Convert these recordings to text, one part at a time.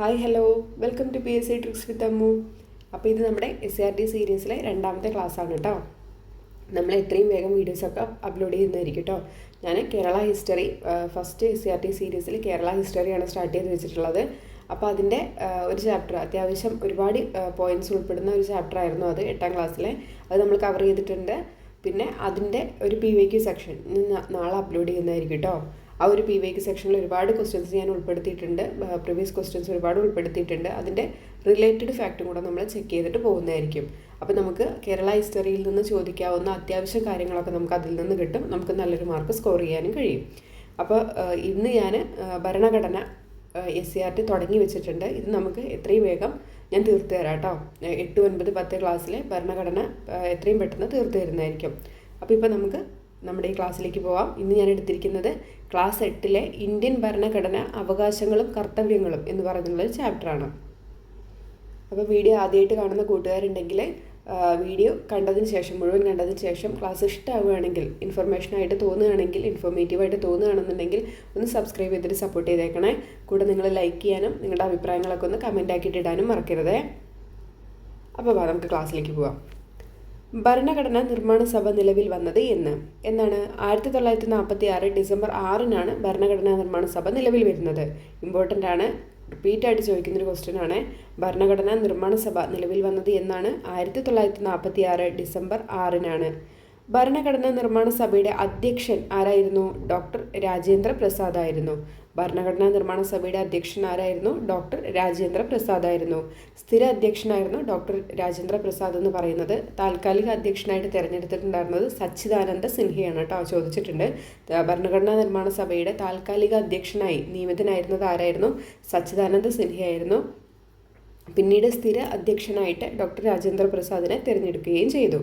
Hi hello welcome to P S C tricks with Ammu അപ്പോൾ ഇത് നമ്മുടെ S C R T സീരീസിലെ രണ്ടാമത്തെ ക്ലാസ്സാണ് കേട്ടോ നമ്മൾ എത്രയും വേഗം വീഡിയോസൊക്കെ അപ്ലോഡ് ചെയ്യുന്നതായിരിക്കും കേട്ടോ ഞാൻ Kerala history first S C R T സീരീസിൽ കേരള ഹിസ്റ്ററിയാണ് സ്റ്റാർട്ട് ചെയ്ത് വെച്ചിട്ടുള്ളത്. അപ്പോൾ അതിന്റെ ഒരു ചാപ്റ്റർ അത്യാവശ്യം ഒരുപാട് പോയിന്റ്സ് ഉൾപ്പെടുന്ന ഒരു ചാപ്റ്റർ ആയിരുന്നു അത് എട്ടാം ക്ലാസ്സിലെ അത് നമ്മൾ കവർ ചെയ്തിട്ടുണ്ട്. പിന്നെ അതിന്റെ ഒരു പി വൈ ക്യു സെക്ഷൻ നാളെ അപ്ലോഡ് ചെയ്യുന്നതായിരിക്കും കേട്ടോ ആ ഒരു പി വൈക്ക് സെക്ഷനിൽ ഒരുപാട് ക്വസ്റ്റ്യൻസ് ഞാൻ ഉൾപ്പെടുത്തിയിട്ടുണ്ട്. പ്രീവിയസ് ക്വസ്റ്റ്യൻസ് ഒരുപാട് ഉൾപ്പെടുത്തിയിട്ടുണ്ട്. അതിന്റെ റിലേറ്റഡ് ഫാക്റ്റും കൂടെ നമ്മൾ ചെക്ക് ചെയ്തിട്ട് പോകുന്നതായിരിക്കും. അപ്പോൾ നമുക്ക് കേരള ഹിസ്റ്ററിയിൽ നിന്ന് ചോദിക്കാവുന്ന അത്യാവശ്യ കാര്യങ്ങളൊക്കെ നമുക്ക് അതിൽ നിന്ന് കിട്ടും. നമുക്ക് നല്ലൊരു മാർക്ക് സ്കോർ ചെയ്യാനും കഴിയും. അപ്പോൾ ഇന്ന് ഞാൻ ഭരണഘടന എസ് സി ആർ ടി തുടങ്ങി വെച്ചിട്ടുണ്ട്. ഇത് നമുക്ക് എത്രയും വേഗം ഞാൻ തീർത്തു തരാം കേട്ടോ. എട്ട് ഒൻപത് പത്ത് ക്ലാസ്സിലെ ഭരണഘടന എത്രയും പെട്ടെന്ന് തീർത്തു തരുന്നതായിരിക്കും. അപ്പോൾ ഇപ്പോൾ നമുക്ക് നമ്മുടെ ഈ ക്ലാസ്സിലേക്ക് പോവാം. ഇന്ന് ഞാൻ എടുത്തിരിക്കുന്നത് ക്ലാസ് എട്ടിലെ ഇന്ത്യൻ ഭരണഘടന അവകാശങ്ങളും കർത്തവ്യങ്ങളും എന്ന് പറയുന്നുള്ള ഒരു ചാപ്റ്ററാണ് അപ്പോൾ വീഡിയോ ആദ്യമായിട്ട് കാണുന്ന കൂട്ടുകാരുണ്ടെങ്കിൽ വീഡിയോ കണ്ടതിന് ശേഷം മുഴുവൻ കണ്ടതിന് ശേഷം ക്ലാസ് ഇഷ്ടമാവുകയാണെങ്കിൽ ഇൻഫർമേഷനായിട്ട് തോന്നുകയാണെങ്കിൽ ഇൻഫോർമേറ്റീവായിട്ട് തോന്നുകയാണെന്നുണ്ടെങ്കിൽ ഒന്ന് സബ്സ്ക്രൈബ് ചെയ്തിട്ട് സപ്പോർട്ട് ചെയ്തേക്കണേ. കൂടെ നിങ്ങൾ ലൈക്ക് ചെയ്യാനും നിങ്ങളുടെ അഭിപ്രായങ്ങളൊക്കെ ഒന്ന് കമന്റ് ആക്കിയിട്ട് ഇടാനും മറക്കരുതേ. അപ്പോൾ നമുക്ക് ക്ലാസ്സിലേക്ക് പോവാം. ഭരണഘടന നിർമ്മാണ സഭ നിലവിൽ വന്നത് എന്ന്. എന്നാണ് ആയിരത്തി തൊള്ളായിരത്തി നാൽപ്പത്തി ആറ് ഡിസംബർ ആറിനാണ് ഭരണഘടനാ നിർമ്മാണ സഭ നിലവിൽ വരുന്നത്. ഇമ്പോർട്ടന്റ് ആണ്. റിപ്പീറ്റ് ആയിട്ട് ചോദിക്കുന്നൊരു ക്വസ്റ്റ്യൻ ആണ്. ഭരണഘടനാ നിർമ്മാണ സഭ നിലവിൽ വന്നത് എന്നാണ് ആയിരത്തി തൊള്ളായിരത്തി നാൽപ്പത്തി ആറ് ഡിസംബർ ആറിനാണ്. ഭരണഘടനാ നിർമ്മാണ സഭയുടെ അധ്യക്ഷൻ ആരായിരുന്നു? ഡോക്ടർ രാജേന്ദ്ര പ്രസാദ് ആയിരുന്നു ഭരണഘടനാ നിർമ്മാണ സഭയുടെ അധ്യക്ഷൻ ആരായിരുന്നു? ഡോക്ടർ രാജേന്ദ്ര പ്രസാദ് ആയിരുന്നു. സ്ഥിര അധ്യക്ഷനായിരുന്നു ഡോക്ടർ രാജേന്ദ്ര പ്രസാദ് എന്ന് പറയുന്നത്. താൽക്കാലിക അധ്യക്ഷനായിട്ട് തിരഞ്ഞെടുത്തിട്ടുണ്ടായിരുന്നത് സച്ചിദാനന്ദ സിൻഹയാണ് കേട്ടോ ചോദിച്ചിട്ടുണ്ട്. ഭരണഘടനാ നിർമ്മാണ സഭയുടെ താൽക്കാലിക അധ്യക്ഷനായി നിയമിതനായിരുന്നത് ആരായിരുന്നു? സച്ചിദാനന്ദ സിൻഹയായിരുന്നു. പിന്നീട് സ്ഥിര അധ്യക്ഷനായിട്ട് ഡോക്ടർ രാജേന്ദ്ര പ്രസാദിനെ തിരഞ്ഞെടുക്കുകയും ചെയ്തു.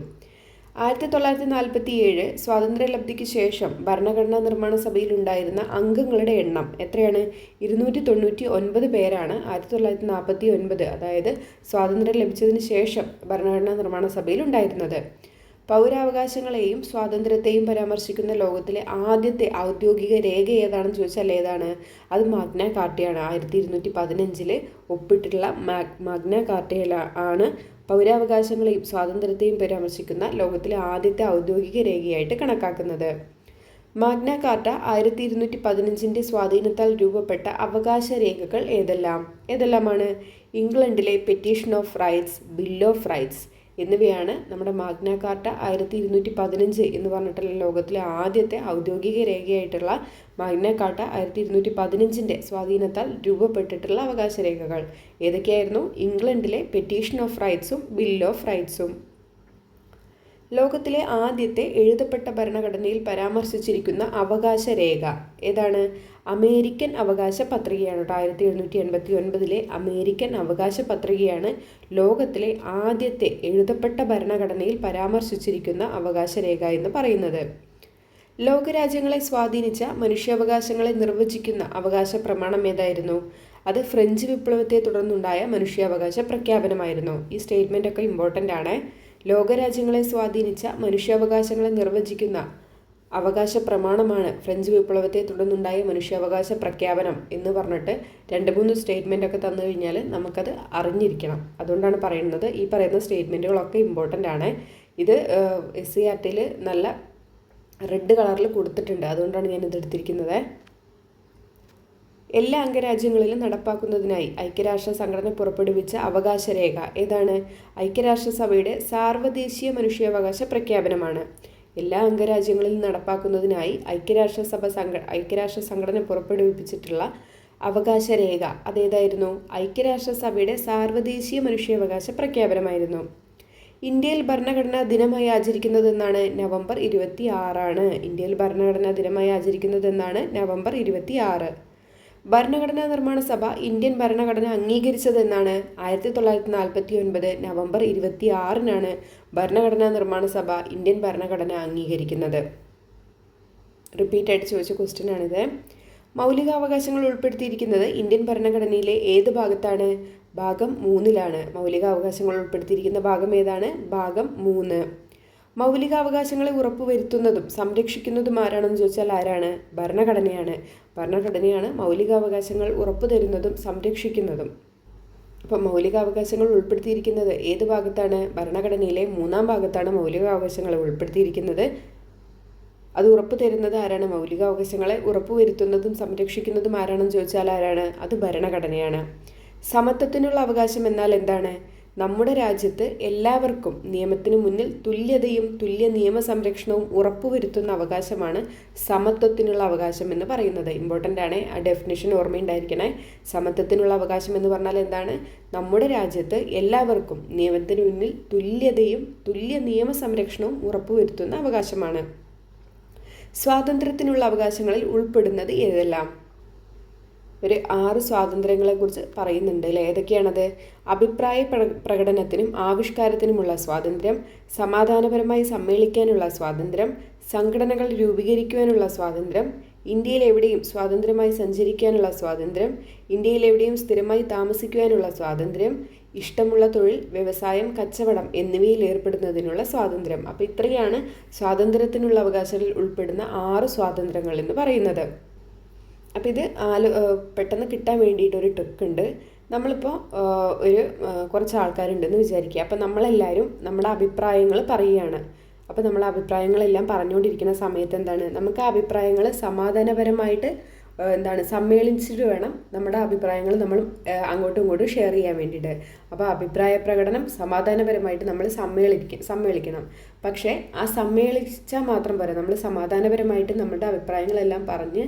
ആയിരത്തി തൊള്ളായിരത്തി നാൽപ്പത്തി ഏഴ് സ്വാതന്ത്ര്യലബ്ധിക്ക് ശേഷം ഭരണഘടനാ നിർമ്മാണ സഭയിൽ ഉണ്ടായിരുന്ന അംഗങ്ങളുടെ എണ്ണം എത്രയാണ്? ഇരുന്നൂറ്റി തൊണ്ണൂറ്റി ഒൻപത് പേരാണ് ആയിരത്തി തൊള്ളായിരത്തി നാൽപ്പത്തി ഒൻപത് അതായത് സ്വാതന്ത്ര്യം ലഭിച്ചതിന് ശേഷം ഭരണഘടനാ നിർമ്മാണ സഭയിൽ ഉണ്ടായിരുന്നത്. പൗരാവകാശങ്ങളെയും സ്വാതന്ത്ര്യത്തെയും പരാമർശിക്കുന്ന ലോകത്തിലെ ആദ്യത്തെ ഔദ്യോഗിക രേഖ ഏതാണെന്ന് ചോദിച്ചാൽ ഏതാണ്? അത് മാഗ്ന കാർട്ടയാണ്. ആയിരത്തി ഇരുന്നൂറ്റി പതിനഞ്ചിൽ ഒപ്പിട്ടിട്ടുള്ള മാഗ്ന കാർട്ടയിൽ ആണ് പൗരാവകാശങ്ങളെയും സ്വാതന്ത്ര്യത്തെയും പരാമർശിക്കുന്ന ലോകത്തിലെ ആദ്യത്തെ ഔദ്യോഗിക രേഖയായിട്ട് കണക്കാക്കുന്നത്. മാഗ്ന കാർട്ട ആയിരത്തി ഇരുന്നൂറ്റി പതിനഞ്ചിന്റെ സ്വാധീനത്താൽ രൂപപ്പെട്ട അവകാശ രേഖകൾ ഏതെല്ലാം? ഏതെല്ലാമാണ്? ഇംഗ്ലണ്ടിലെ petition of rights bill of rights എന്നിവയാണ് നമ്മുടെ മാഗ്ന കാർട്ട ആയിരത്തി ഇരുന്നൂറ്റി പതിനഞ്ച് എന്ന് പറഞ്ഞിട്ടുള്ള ലോകത്തിലെ ആദ്യത്തെ ഔദ്യോഗിക രേഖയായിട്ടുള്ള മാഗ്ന കാർട്ട ആയിരത്തി ഇരുന്നൂറ്റി പതിനഞ്ചിന്റെ സ്വാധീനത്താൽ രൂപപ്പെട്ടിട്ടുള്ള അവകാശ രേഖകൾ ഏതൊക്കെയായിരുന്നു? ഇംഗ്ലണ്ടിലെ പെറ്റീഷൻ ഓഫ് റൈറ്റ്സും ബിൽ ഓഫ് റൈറ്റ്സും ലോകത്തിലെ ആദ്യത്തെ എഴുതപ്പെട്ട ഭരണഘടനയിൽ പരാമർശിച്ചിരിക്കുന്ന അവകാശ രേഖ ഏതാണ്? അമേരിക്കൻ അവകാശ പത്രികയാണ് കേട്ടോ. ആയിരത്തി എഴുന്നൂറ്റി എൺപത്തി ഒൻപതിലെ അമേരിക്കൻ അവകാശ പത്രികയാണ് ലോകത്തിലെ ആദ്യത്തെ എഴുതപ്പെട്ട ഭരണഘടനയിൽ പരാമർശിച്ചിരിക്കുന്ന അവകാശ രേഖ എന്ന് പറയുന്നത്. ലോകരാജ്യങ്ങളെ സ്വാധീനിച്ച മനുഷ്യാവകാശങ്ങളെ നിർവചിക്കുന്ന അവകാശ പ്രമാണം ഏതായിരുന്നു? അത് ഫ്രഞ്ച് വിപ്ലവത്തെ തുടർന്നുണ്ടായ മനുഷ്യാവകാശ പ്രഖ്യാപനമായിരുന്നു. ഈ സ്റ്റേറ്റ്മെന്റ് ഒക്കെ ഇമ്പോർട്ടന്റ് ആണ്. ലോകരാജ്യങ്ങളെ സ്വാധീനിച്ച മനുഷ്യാവകാശങ്ങളെ നിർവചിക്കുന്ന അവകാശ പ്രമാണമാണ് ഫ്രഞ്ച് വിപ്ലവത്തെ തുടർന്നുണ്ടായ മനുഷ്യാവകാശ പ്രഖ്യാപനം എന്ന് പറഞ്ഞിട്ട് രണ്ട് മൂന്ന് സ്റ്റേറ്റ്മെന്റ് ഒക്കെ തന്നു കഴിഞ്ഞാൽ നമുക്കത് അറിഞ്ഞിരിക്കണം. അതുകൊണ്ടാണ് പറയുന്നത് ഈ പറയുന്ന സ്റ്റേറ്റ്മെന്റുകളൊക്കെ ഇമ്പോർട്ടന്റ് ആണ്. ഇത് എസ് സി ആർ ടിയിൽ നല്ല റെഡ് കളറിൽ കൊടുത്തിട്ടുണ്ട്. അതുകൊണ്ടാണ് ഞാൻ ഇത് എടുത്തിരിക്കുന്നത്. എല്ലാ അംഗരാജ്യങ്ങളിലും നടപ്പാക്കുന്നതിനായി ഐക്യരാഷ്ട്ര സംഘടന പുറപ്പെടുവിച്ച അവകാശരേഖ ഏതാണ്? ഐക്യരാഷ്ട്രസഭയുടെ സാർവദേശീയ മനുഷ്യാവകാശ പ്രഖ്യാപനമാണ്. എല്ലാ അംഗരാജ്യങ്ങളിലും നടപ്പാക്കുന്നതിനായി ഐക്യരാഷ്ട്രസഭ സംഘ ഐക്യരാഷ്ട്ര സംഘടന പുറപ്പെടുവിപ്പിച്ചിട്ടുള്ള അവകാശരേഖ അതേതായിരുന്നു? ഐക്യരാഷ്ട്രസഭയുടെ സാർവദേശീയ മനുഷ്യാവകാശ പ്രഖ്യാപനമായിരുന്നു. ഇന്ത്യയിൽ ഭരണഘടനാ ദിനമായി ആചരിക്കുന്നതെന്നാണ് നവംബർ ഇരുപത്തി ആറാണ് ഇന്ത്യയിൽ ഭരണഘടനാ ദിനമായി ആചരിക്കുന്നതെന്നാണ് നവംബർ ഇരുപത്തി ആറ് ഭരണഘടനാ നിർമ്മാണ സഭ ഇന്ത്യൻ ഭരണഘടന അംഗീകരിച്ചതെന്നാണ് ആയിരത്തി തൊള്ളായിരത്തി നാൽപ്പത്തി ഒൻപത് നവംബർ ഇരുപത്തി ആറിനാണ് ഭരണഘടനാ നിർമ്മാണ സഭ ഇന്ത്യൻ ഭരണഘടന അംഗീകരിക്കുന്നത്. റിപ്പീറ്റ് ചോദിച്ച ക്വസ്റ്റ്യൻ ആണിത് മൗലികാവകാശങ്ങൾ ഉൾപ്പെടുത്തിയിരിക്കുന്നത് ഇന്ത്യൻ ഭരണഘടനയിലെ ഏത് ഭാഗത്താണ്? ഭാഗം മൂന്നിലാണ്. മൗലികാവകാശങ്ങൾ ഉൾപ്പെടുത്തിയിരിക്കുന്ന ഭാഗം ഏതാണ്? ഭാഗം മൂന്ന്. മൗലികാവകാശങ്ങളെ ഉറപ്പുവരുത്തുന്നതും സംരക്ഷിക്കുന്നതും ആരാണെന്ന് ചോദിച്ചാൽ ആരാണ്? ഭരണഘടനയാണ്. ഭരണഘടനയാണ് മൗലികാവകാശങ്ങൾ ഉറപ്പു തരുന്നതും സംരക്ഷിക്കുന്നതും. അപ്പോൾ മൗലികാവകാശങ്ങൾ ഉൾപ്പെടുത്തിയിരിക്കുന്നത് ഏത് ഭാഗത്താണ്? ഭരണഘടനയിലെ മൂന്നാം ഭാഗത്താണ് മൗലികാവകാശങ്ങൾ ഉൾപ്പെടുത്തിയിരിക്കുന്നത്. അത് ഉറപ്പ് തരുന്നത് ആരാണ്? മൗലികാവകാശങ്ങളെ ഉറപ്പുവരുത്തുന്നതും സംരക്ഷിക്കുന്നതും ആരാണെന്ന് ചോദിച്ചാൽ ആരാണ്? അത് ഭരണഘടനയാണ്. സമത്വത്തിനുള്ള അവകാശം എന്നാൽ എന്താണ്? നമ്മുടെ രാജ്യത്ത് എല്ലാവർക്കും നിയമത്തിന് മുന്നിൽ തുല്യതയും തുല്യ നിയമ സംരക്ഷണവും ഉറപ്പുവരുത്തുന്ന അവകാശമാണ് സമത്വത്തിനുള്ള അവകാശം എന്ന് പറയുന്നത്. ഇമ്പോർട്ടന്റ് ആണ്. ആ ഡെഫിനേഷൻ ഓർമ്മയുണ്ടായിരിക്കണേ. സമത്വത്തിനുള്ള അവകാശം എന്ന് പറഞ്ഞാൽ എന്താണ്? നമ്മുടെ രാജ്യത്ത് എല്ലാവർക്കും നിയമത്തിന് മുന്നിൽ തുല്യതയും തുല്യ നിയമ സംരക്ഷണവും ഉറപ്പുവരുത്തുന്ന അവകാശമാണ്. സ്വാതന്ത്ര്യത്തിനുള്ള അവകാശങ്ങളിൽ ഉൾപ്പെടുന്നത് ഏതെല്ലാം? ഒരു ആറ് സ്വാതന്ത്ര്യങ്ങളെക്കുറിച്ച് പറയുന്നുണ്ട് അല്ലേ? ഏതൊക്കെയാണത്? അഭിപ്രായ പ്രകടനത്തിനും ആവിഷ്കാരത്തിനുമുള്ള സ്വാതന്ത്ര്യം സമാധാനപരമായി സമ്മേളിക്കാനുള്ള സ്വാതന്ത്ര്യം സംഘടനകൾ രൂപീകരിക്കുവാനുള്ള സ്വാതന്ത്ര്യം ഇന്ത്യയിൽ എവിടെയും സ്വാതന്ത്ര്യമായി സഞ്ചരിക്കാനുള്ള സ്വാതന്ത്ര്യം ഇന്ത്യയിൽ എവിടെയും സ്ഥിരമായി താമസിക്കുവാനുള്ള സ്വാതന്ത്ര്യം ഇഷ്ടമുള്ള തൊഴിൽ വ്യവസായം കച്ചവടം എന്നിവയിൽ ഏർപ്പെടുന്നതിനുള്ള സ്വാതന്ത്ര്യം. അപ്പോൾ ഇത്രയാണ് സ്വാതന്ത്ര്യത്തിനുള്ള അവകാശങ്ങളിൽ ഉൾപ്പെടുന്ന ആറ് സ്വാതന്ത്ര്യങ്ങൾ എന്ന് പറയുന്നത്. അപ്പോൾ ഇത് ആലോ പെട്ടെന്ന് കിട്ടാൻ വേണ്ടിയിട്ട് ഒരു ട്രിക്ക് ഉണ്ട് നമ്മളിപ്പോൾ ഒരു കുറച്ച് ആൾക്കാരുണ്ടെന്ന് വിചാരിക്കുക. അപ്പോൾ നമ്മളെല്ലാവരും നമ്മുടെ അഭിപ്രായങ്ങൾ പറയുകയാണ്. അപ്പോൾ നമ്മളെ അഭിപ്രായങ്ങളെല്ലാം പറഞ്ഞുകൊണ്ടിരിക്കുന്ന സമയത്ത് എന്താണ്? നമുക്ക് ആ അഭിപ്രായങ്ങൾ സമാധാനപരമായിട്ട് എന്താണ് സമ്മേളിച്ചിട്ട് വേണം നമ്മുടെ അഭിപ്രായങ്ങൾ നമ്മൾ അങ്ങോട്ടും ഇങ്ങോട്ടും ഷെയർ ചെയ്യാൻ വേണ്ടിയിട്ട്. അപ്പോൾ അഭിപ്രായ പ്രകടനം സമാധാനപരമായിട്ട് നമ്മൾ സമ്മേളിക്ക സമ്മേളിക്കണം. പക്ഷേ ആ സമ്മേളിച്ചാൽ മാത്രം പോരാ. നമ്മൾ സമാധാനപരമായിട്ട് നമ്മുടെ അഭിപ്രായങ്ങളെല്ലാം പറഞ്ഞ്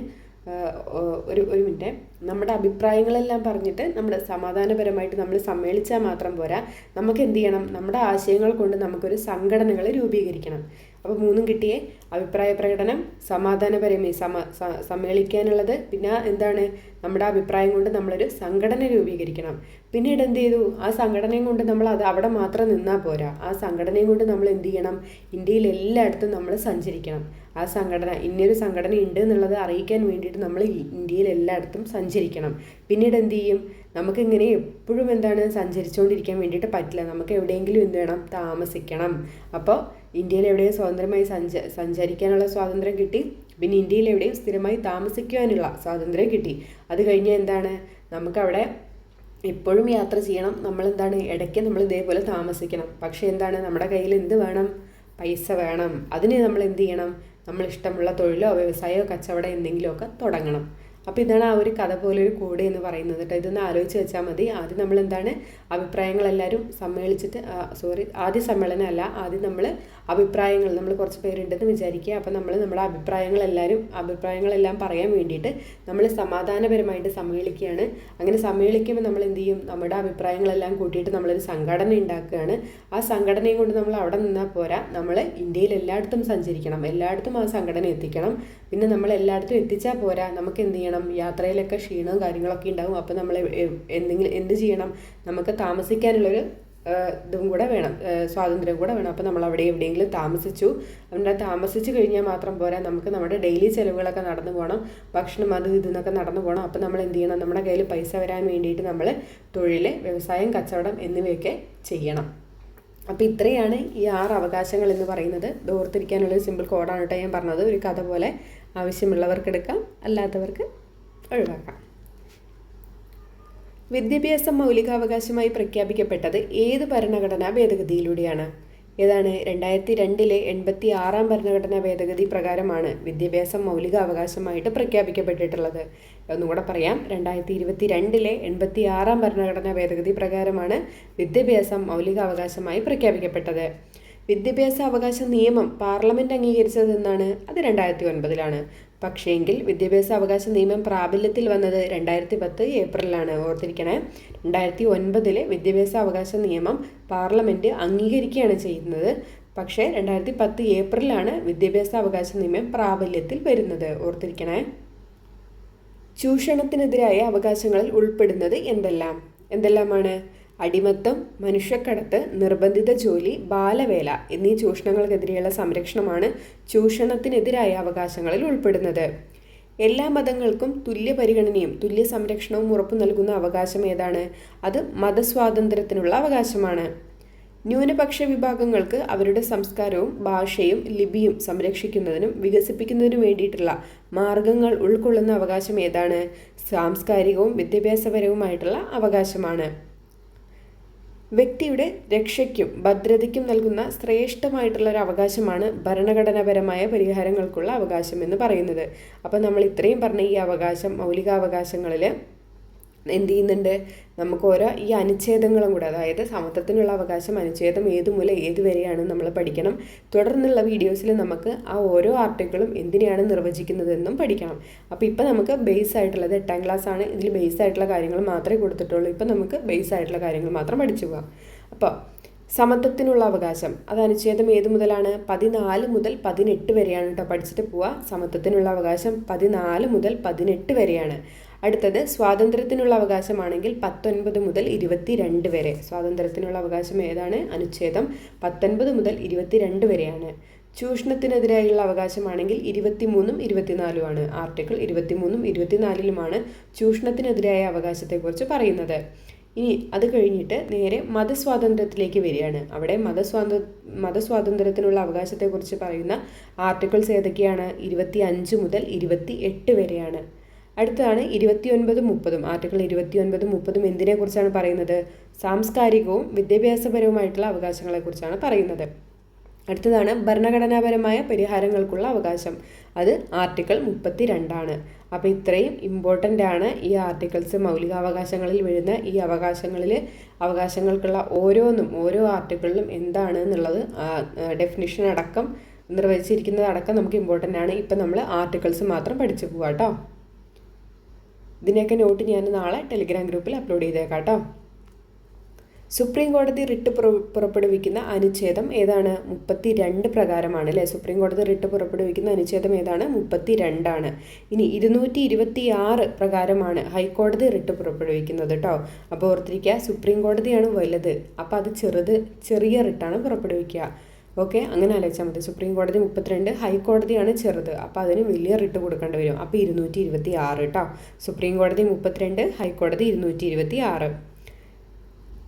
ഒരു ഒരു മിനിറ്റ്. നമ്മുടെ അഭിപ്രായങ്ങളെല്ലാം പറഞ്ഞിട്ട് നമ്മൾ സമാധാനപരമായിട്ട് നമ്മൾ സമ്മേളിച്ചാൽ മാത്രം പോരാ. നമുക്ക് എന്ത് ചെയ്യണം? നമ്മുടെ ആശയങ്ങൾ കൊണ്ട് നമുക്കൊരു സംഘടനകൾ രൂപീകരിക്കണം. അപ്പോൾ മൂന്നും കിട്ടിയേ. അഭിപ്രായ പ്രകടനം സമാധാനപരമായി സമ സമ്മേളിക്കാനുള്ളത്. പിന്നെ എന്താണ്? നമ്മുടെ അഭിപ്രായം കൊണ്ട് നമ്മളൊരു സംഘടന രൂപീകരിക്കണം. പിന്നീട് എന്ത് ചെയ്തു? ആ സംഘടനയും കൊണ്ട് നമ്മൾ അത് അവിടെ മാത്രം നിന്നാൽ പോരാ. ആ സംഘടനയും കൊണ്ട് നമ്മൾ എന്ത് ചെയ്യണം? ഇന്ത്യയിൽ എല്ലായിടത്തും നമ്മൾ സഞ്ചരിക്കണം. ആ സംഘടന ഇന്നൊരു സംഘടന ഉണ്ട് എന്നുള്ളത് അറിയിക്കാൻ വേണ്ടിയിട്ട് നമ്മൾ ഇന്ത്യയിൽ എല്ലായിടത്തും സഞ്ചരിക്കണം. പിന്നീട് എന്ത് ചെയ്യും? നമുക്കിങ്ങനെ എപ്പോഴും എന്താണ് സഞ്ചരിച്ചുകൊണ്ടിരിക്കാൻ വേണ്ടിയിട്ട് പറ്റില്ല. നമുക്ക് എവിടെയെങ്കിലും എന്ത് വേണം? താമസിക്കണം. അപ്പോൾ ഇന്ത്യയിൽ എവിടെയും സ്വതന്ത്രമായി സഞ്ച സഞ്ചരിക്കാനുള്ള സ്വാതന്ത്ര്യം കിട്ടി. പിന്നെ ഇന്ത്യയിൽ എവിടെയും സ്ഥിരമായി താമസിക്കുവാനുള്ള സ്വാതന്ത്ര്യം കിട്ടി. അത് കഴിഞ്ഞാൽ എന്താണ്? നമുക്കവിടെ എപ്പോഴും യാത്ര ചെയ്യണം. നമ്മളെന്താണ്? ഇടയ്ക്ക് നമ്മൾ ഇതേപോലെ താമസിക്കണം. പക്ഷേ എന്താണ്? നമ്മുടെ കയ്യിൽ എന്ത് വേണം? പൈസ വേണം. അതിന് നമ്മൾ എന്ത് ചെയ്യണം? നമ്മളിഷ്ടമുള്ള തൊഴിലോ വ്യവസായമോ കച്ചവടം എന്തെങ്കിലുമൊക്കെ തുടങ്ങണം. അപ്പോൾ ഇതാണ് ആ ഒരു കഥ പോലെ ഒരു കൂടെ എന്ന് പറയുന്നത് കേട്ടോ. ഇതൊന്ന് ആലോചിച്ച് വെച്ചാൽ മതി. ആദ്യം നമ്മൾ എന്താണ് അഭിപ്രായങ്ങളെല്ലാവരും സമ്മേളിച്ചിട്ട് സോറി ആദ്യ സമ്മേളനമല്ല ആദ്യം നമ്മൾ അഭിപ്രായങ്ങൾ നമ്മൾ കുറച്ച് പേരുണ്ടെന്ന് വിചാരിക്കുക. അപ്പോൾ നമ്മൾ നമ്മുടെ അഭിപ്രായങ്ങളെല്ലാവരും അഭിപ്രായങ്ങളെല്ലാം പറയാൻ വേണ്ടിയിട്ട് നമ്മൾ സമാധാനപരമായിട്ട് സമ്മേളിക്കുകയാണ്. അങ്ങനെ സമ്മേളിക്കുമ്പോൾ നമ്മൾ എന്ത് ചെയ്യും? നമ്മുടെ അഭിപ്രായങ്ങളെല്ലാം കൂട്ടിയിട്ട് നമ്മളൊരു സംഘടന ഉണ്ടാക്കുകയാണ്. ആ സംഘടനയും കൊണ്ട് നമ്മൾ അവിടെ നിന്നാൽ പോരാ. നമ്മൾ ഇന്ത്യയിൽ എല്ലായിടത്തും സഞ്ചരിക്കണം. എല്ലായിടത്തും ആ സംഘടന എത്തിക്കണം. പിന്നെ നമ്മൾ എല്ലായിടത്തും എത്തിച്ചാൽ പോരാ. നമുക്ക് എന്ത് ചെയ്യണം? യാത്രയിലൊക്കെ ക്ഷീണവും കാര്യങ്ങളൊക്കെ ഉണ്ടാകും അപ്പോൾ നമ്മൾ എന്തെങ്കിലും എന്ത് ചെയ്യണം? നമുക്ക് താമസിക്കാനുള്ളൊരു ഇതും കൂടെ വേണം. സ്വാതന്ത്ര്യം കൂടെ വേണം. അപ്പോൾ നമ്മൾ അവിടെ എവിടെയെങ്കിലും താമസിച്ചു. അവിടെ താമസിച്ച് കഴിഞ്ഞാൽ മാത്രം പോരാ. നമുക്ക് നമ്മുടെ ഡെയിലി ചിലവുകളൊക്കെ നടന്നു പോകണം ഭക്ഷണം അത് ഇതെന്നൊക്കെ നടന്നു പോകണം അപ്പോൾ നമ്മൾ എന്ത് ചെയ്യണം? നമ്മുടെ കയ്യിൽ പൈസ വരാൻ വേണ്ടിയിട്ട് നമ്മൾ തൊഴിൽ വ്യവസായം കച്ചവടം എന്നിവയൊക്കെ ചെയ്യണം. അപ്പോൾ ഇത്രയാണ് ഈ ആറ് അവകാശങ്ങൾ എന്ന് പറയുന്നത്. ഇത് സിമ്പിൾ കോഡാണ് കേട്ടോ ഞാൻ പറഞ്ഞത്. ഒരു കഥ പോലെ ആവശ്യമുള്ളവർക്ക് എടുക്കാം. അല്ലാത്തവർക്ക് ഒഴിവാക്കാം. വിദ്യാഭ്യാസം മൗലികാവകാശമായി പ്രഖ്യാപിക്കപ്പെട്ടത് ഏത് ഭരണഘടനാ ഭേദഗതിയിലൂടെയാണ്? ഏതാണ്? രണ്ടായിരത്തി രണ്ടിലെ എൺപത്തി ആറാം ഭരണഘടനാ ഭേദഗതി പ്രകാരമാണ് വിദ്യാഭ്യാസം മൗലികാവകാശമായിട്ട് പ്രഖ്യാപിക്കപ്പെട്ടിട്ടുള്ളത്. ഒന്നുകൂടെ പറയാം. രണ്ടായിരത്തി ഇരുപത്തി രണ്ടിലെ എൺപത്തി ആറാം ഭരണഘടനാ ഭേദഗതി പ്രകാരമാണ് വിദ്യാഭ്യാസം മൗലികാവകാശമായി പ്രഖ്യാപിക്കപ്പെട്ടത്. വിദ്യാഭ്യാസ അവകാശ നിയമം പാർലമെന്റ് അംഗീകരിച്ചതെന്നാണ് അത് രണ്ടായിരത്തി ഒൻപതിലാണ് പക്ഷേങ്കിൽ വിദ്യാഭ്യാസ അവകാശ നിയമം പ്രാബല്യത്തിൽ വന്നത് രണ്ടായിരത്തി പത്ത് ഏപ്രിലാണ് ഓർത്തിരിക്കണേ. രണ്ടായിരത്തി ഒൻപതിലെ വിദ്യാഭ്യാസ അവകാശ നിയമം പാർലമെന്റ് അംഗീകരിക്കുകയാണ് ചെയ്യുന്നത്. പക്ഷേ രണ്ടായിരത്തി പത്ത് ഏപ്രിലാണ് വിദ്യാഭ്യാസ അവകാശ നിയമം പ്രാബല്യത്തിൽ വരുന്നത്. ഓർത്തിരിക്കണേ. ചൂഷണത്തിനെതിരായ അവകാശങ്ങളിൽ ഉൾപ്പെടുന്നത് എന്തെല്ലാം? എന്തെല്ലാമാണ്? അടിമത്തം മനുഷ്യക്കടത്ത് നിർബന്ധിത ജോലി ബാലവേല എന്നീ ചൂഷണങ്ങൾക്കെതിരെയുള്ള സംരക്ഷണമാണ് ചൂഷണത്തിനെതിരായ അവകാശങ്ങളിൽ ഉൾപ്പെടുന്നത്. എല്ലാ മതങ്ങൾക്കും തുല്യ പരിഗണനയും തുല്യ സംരക്ഷണവും ഉറപ്പു നൽകുന്ന അവകാശം ഏതാണ്? അത് മതസ്വാതന്ത്ര്യത്തിനുള്ള അവകാശമാണ്. ന്യൂനപക്ഷ വിഭാഗങ്ങൾക്ക് അവരുടെ സംസ്കാരവും ഭാഷയും ലിപിയും സംരക്ഷിക്കുന്നതിനും വികസിപ്പിക്കുന്നതിനും വേണ്ടിയിട്ടുള്ള മാർഗങ്ങൾ ഉൾക്കൊള്ളുന്ന അവകാശം ഏതാണ്? സാംസ്കാരികവും വിദ്യാഭ്യാസപരവുമായിട്ടുള്ള അവകാശമാണ്. വ്യക്തിയുടെ രക്ഷയ്ക്കും ഭദ്രതയ്ക്കും നൽകുന്ന ശ്രേഷ്ഠമായിട്ടുള്ള ഒരു അവകാശമാണ് ഭരണഘടനാപരമായ പരിഹാരങ്ങൾക്കുള്ള അവകാശം എന്ന് പറയുന്നത്. അപ്പോൾ നമ്മൾ ഇത്രയും പറഞ്ഞ ഈ അവകാശം മൗലികാവകാശങ്ങളിൽ എന്ത് ചെയ്യുന്നുണ്ട്? നമുക്ക് ഓരോ ഈ അനുച്ഛേദങ്ങളും കൂടെ അതായത് സമത്വത്തിനുള്ള അവകാശം അനുച്ഛേദം ഏത് മുല ഏത് വരെയാണ് നമ്മൾ പഠിക്കണം തുടർന്നുള്ള വീഡിയോസിൽ നമുക്ക് ആ ഓരോ ആർട്ടിക്കിളും എന്തിനെയാണ് നിർവചിക്കുന്നതെന്നും പഠിക്കണം. അപ്പോൾ ഇപ്പോൾ നമുക്ക് ബേസ് ആയിട്ടുള്ളത് എട്ടാം ക്ലാസ് ആണ്. ഇതിൽ ബേസ് ആയിട്ടുള്ള കാര്യങ്ങൾ മാത്രമേ കൊടുത്തിട്ടുള്ളൂ. ഇപ്പോൾ നമുക്ക് ബേസ് ആയിട്ടുള്ള കാര്യങ്ങൾ മാത്രം പഠിച്ചു പോകാം. അപ്പോൾ സമത്വത്തിനുള്ള അവകാശം. അത് അനുച്ഛേദം ഏത് മുതലാണ്? പതിനാല് മുതൽ പതിനെട്ട് വരെയാണ് കേട്ടോ പഠിച്ചിട്ട് പോവുക സമത്വത്തിനുള്ള അവകാശം പതിനാല് മുതൽ പതിനെട്ട് വരെയാണ്. അടുത്തത് സ്വാതന്ത്ര്യത്തിനുള്ള അവകാശമാണെങ്കിൽ പത്തൊൻപത് മുതൽ ഇരുപത്തിരണ്ട് വരെ. സ്വാതന്ത്ര്യത്തിനുള്ള അവകാശം ഏതാണ്? അനുച്ഛേദം പത്തൊൻപത് മുതൽ ഇരുപത്തിരണ്ട് വരെയാണ്. ചൂഷണത്തിനെതിരായുള്ള അവകാശമാണെങ്കിൽ ഇരുപത്തിമൂന്നും ഇരുപത്തിനാലുമാണ് ആർട്ടിക്കിൾ ഇരുപത്തിമൂന്നും ഇരുപത്തിനാലിലുമാണ് ചൂഷണത്തിനെതിരായ അവകാശത്തെക്കുറിച്ച് പറയുന്നത്. ഇനി അത് കഴിഞ്ഞിട്ട് നേരെ മതസ്വാതന്ത്ര്യത്തിലേക്ക് വരികയാണ്. അവിടെ മതസ്വാത മതസ്വാതന്ത്ര്യത്തിനുള്ള അവകാശത്തെക്കുറിച്ച് പറയുന്ന ആർട്ടിക്കിൾസ് ഏതൊക്കെയാണ്? ഇരുപത്തി അഞ്ച് മുതൽ ഇരുപത്തി എട്ട് വരെയാണ്. അടുത്തതാണ് ഇരുപത്തിയൊൻപതും മുപ്പതും. ആർട്ടിക്കിൾ ഇരുപത്തിയൊൻപതും മുപ്പതും എന്തിനെക്കുറിച്ചാണ് പറയുന്നത്? സാംസ്കാരികവും വിദ്യാഭ്യാസപരവുമായിട്ടുള്ള അവകാശങ്ങളെക്കുറിച്ചാണ് പറയുന്നത്. അടുത്തതാണ് ഭരണഘടനാപരമായ പരിഹാരങ്ങൾക്കുള്ള അവകാശം. അത് ആർട്ടിക്കിൾ മുപ്പത്തി രണ്ടാണ് അപ്പോൾ ഇത്രയും ഇമ്പോർട്ടന്റ് ആണ് ഈ ആർട്ടിക്കിൾസ് മൗലികാവകാശങ്ങളിൽ വരുന്ന ഈ അവകാശങ്ങളിൽ അവകാശങ്ങൾക്കുള്ള ഓരോന്നും ഓരോ ആർട്ടിക്കിളിലും എന്താണ് എന്നുള്ളത് ഡെഫിനിഷൻ അടക്കം നിർവചിച്ചിരിക്കുന്നത് അടക്കം നമുക്ക് ഇമ്പോർട്ടന്റ് ആണ്. ഇപ്പം നമ്മൾ ആർട്ടിക്കിൾസ് മാത്രം പഠിച്ചു പോവാം കേട്ടോ ഇതിന്റെയൊക്കെ നോട്ട് ഞാൻ നാളെ ടെലിഗ്രാം ഗ്രൂപ്പിൽ അപ്ലോഡ് ചെയ്തേക്കാം കേട്ടോ സുപ്രീം കോടതി റിട്ട് പുറപ്പെടുവിക്കുന്ന അനുച്ഛേദം ഏതാണ്? മുപ്പത്തി രണ്ട് പ്രകാരമാണ് അല്ലേ സുപ്രീം കോടതി റിട്ട് പുറപ്പെടുവിക്കുന്ന അനുച്ഛേദം ഏതാണ്? മുപ്പത്തി രണ്ടാണ് ഇനി ഇരുന്നൂറ്റി ഇരുപത്തി ആറ് പ്രകാരമാണ് ഹൈക്കോടതി റിട്ട് പുറപ്പെടുവിക്കുന്നത് കേട്ടോ അപ്പോൾ ഓർത്തിരിക്കുക സുപ്രീം കോടതിയാണ് വലുത്. അപ്പോൾ അത് ചെറുത് ചെറിയ റിട്ടാണ് പുറപ്പെടുവിക്കുക ഓക്കെ? അങ്ങനെ ആലോചിച്ചാൽ മതി. സുപ്രീം കോടതി മുപ്പത്തിരണ്ട് ഹൈക്കോടതിയാണ് ചെറുത്. അപ്പോൾ അതിന് വലിയ റിട്ട് കൊടുക്കേണ്ടി വരും. അപ്പോൾ ഇരുന്നൂറ്റി ഇരുപത്തി ആറ് കേട്ടോ സുപ്രീം കോടതി മുപ്പത്തിരണ്ട് ഹൈക്കോടതി ഇരുന്നൂറ്റി ഇരുപത്തി ആറ്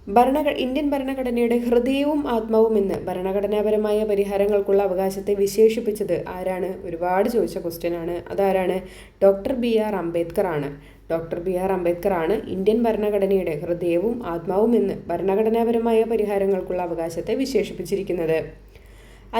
ഭരണ ഇന്ത്യൻ ഭരണഘടനയുടെ ഹൃദയവും ആത്മാവും എന്ന് ഭരണഘടനാപരമായ പരിഹാരങ്ങൾക്കുള്ള അവകാശത്തെ വിശേഷിപ്പിച്ചത് ആരാണ്? ഒരുപാട് ചോദിച്ച ക്വസ്റ്റ്യനാണ് അതാരാണ്? ഡോക്ടർ ബി ആർ അംബേദ്കർ ആണ്. ഡോക്ടർ ബി ആർ അംബേദ്കർ ആണ് ഇന്ത്യൻ ഭരണഘടനയുടെ ഹൃദയവും ആത്മാവും എന്ന് ഭരണഘടനാപരമായ പരിഹാരങ്ങൾക്കുള്ള അവകാശത്തെ വിശേഷിപ്പിച്ചിരിക്കുന്നത്.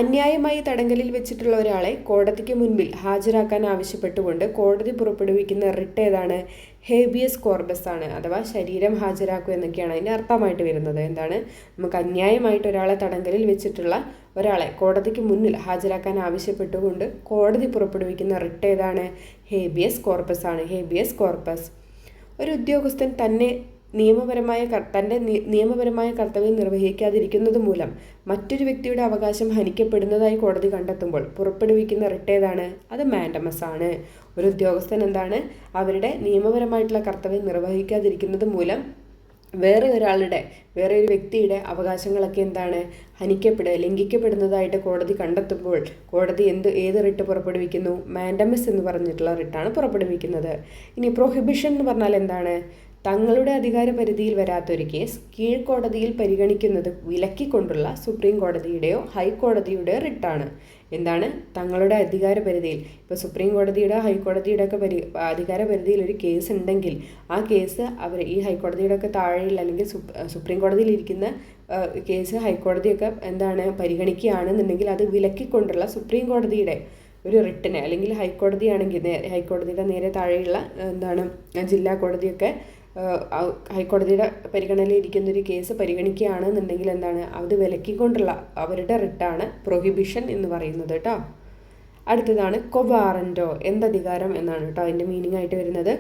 അന്യായമായി തടങ്കലിൽ വെച്ചിട്ടുള്ള ഒരാളെ കോടതിക്ക് മുൻപിൽ ഹാജരാക്കാൻ ആവശ്യപ്പെട്ടുകൊണ്ട് കോടതി പുറപ്പെടുവിക്കുന്ന റിട്ട് ഏതാണ്? ഹേബിയസ് കോർബസ് ആണ് അഥവാ ശരീരം ഹാജരാക്കുക എന്നൊക്കെയാണ് അതിന്റെ അർത്ഥമായിട്ട് വരുന്നത്. എന്താണ്? നമുക്ക് അന്യായമായിട്ട് ഒരാളെ തടങ്കലിൽ വെച്ചിട്ടുള്ള ഒരാളെ കോടതിക്ക് മുന്നിൽ ഹാജരാക്കാൻ ആവശ്യപ്പെട്ടുകൊണ്ട് കോടതി പുറപ്പെടുവിക്കുന്ന റിട്ട് ഏതാണ്? ഹേബിയസ് കോർപ്പസ് ആണ് ഹേബിയസ് കോർപ്പസ് ഒരു ഉദ്യോഗസ്ഥൻ തന്നെ നിയമപരമായ തന്റെ നിയമപരമായ കർത്തവ്യം നിർവഹിക്കാതിരിക്കുന്നത് മൂലം മറ്റൊരു വ്യക്തിയുടെ അവകാശം ഹനിക്കപ്പെടുന്നതായി കോടതി കണ്ടെത്തുമ്പോൾ പുറപ്പെടുവിക്കുന്ന റിട്ടേതാണ് അത് മാൻഡമസ് ആണ്. ഒരു ഉദ്യോഗസ്ഥൻ എന്താണ്? അവരുടെ നിയമപരമായിട്ടുള്ള കർത്തവ്യം നിർവഹിക്കാതിരിക്കുന്നത് മൂലം വേറെ ഒരാളുടെ വേറെ ഒരു വ്യക്തിയുടെ അവകാശങ്ങളൊക്കെ എന്താണ്? ഹനിക്കപ്പെടുക ലംഘിക്കപ്പെടുന്നതായിട്ട് കോടതി കണ്ടെത്തുമ്പോൾ കോടതി എന്ത് ഏത് റിട്ട് പുറപ്പെടുവിക്കുന്നു? മാൻഡമസ് എന്ന് പറഞ്ഞിട്ടുള്ള റിട്ടാണ് പുറപ്പെടുവിക്കുന്നത്. ഇനി പ്രൊഹിബിഷൻ എന്ന് പറഞ്ഞാൽ എന്താണ്? തങ്ങളുടെ അധികാര പരിധിയിൽ വരാത്തൊരു കേസ് കീഴ്ക്കോടതിയിൽ പരിഗണിക്കുന്നത് വിലക്കിക്കൊണ്ടുള്ള സുപ്രീം കോടതിയുടെയോ ഹൈക്കോടതിയുടെയോ റിട്ടാണ്. എന്താണ്? തങ്ങളുടെ അധികാര പരിധിയിൽ ഇപ്പോൾ സുപ്രീം കോടതിയുടെ ഹൈക്കോടതിയുടെ ഒക്കെ പരി അധികാര പരിധിയിൽ ഒരു കേസ് ഉണ്ടെങ്കിൽ ആ കേസ് അവർ ഈ ഹൈക്കോടതിയുടെ ഒക്കെ താഴെയുള്ള അല്ലെങ്കിൽ സുപ്രീം കോടതിയിൽ ഇരിക്കുന്ന കേസ് ഹൈക്കോടതിയൊക്കെ എന്താണ് പരിഗണിക്കുകയാണെന്നുണ്ടെങ്കിൽ അത് വിലക്കിക്കൊണ്ടുള്ള സുപ്രീം കോടതിയുടെ ഒരു റിട്ടിന് അല്ലെങ്കിൽ ഹൈക്കോടതിയാണെങ്കിൽ ഹൈക്കോടതിയുടെ നേരെ താഴെയുള്ള എന്താണ് ജില്ലാ കോടതിയൊക്കെ ഹൈക്കോടതിയുടെ പരിഗണനയിൽ ഇരിക്കുന്ന ഒരു കേസ് പരിഗണിക്കുകയാണെന്നുണ്ടെങ്കിൽ എന്താണ്? അത് വിലക്കിക്കൊണ്ടുള്ള അവരുടെ റിട്ടാണ് പ്രൊഹിബിഷൻ എന്ന് പറയുന്നത് കേട്ടോ. അടുത്തതാണ് കൊവാറന്റോ എന്തധികാരം എന്നാണ് കേട്ടോ അതിന്റെ മീനിങ് ആയിട്ട് വരുന്നത്.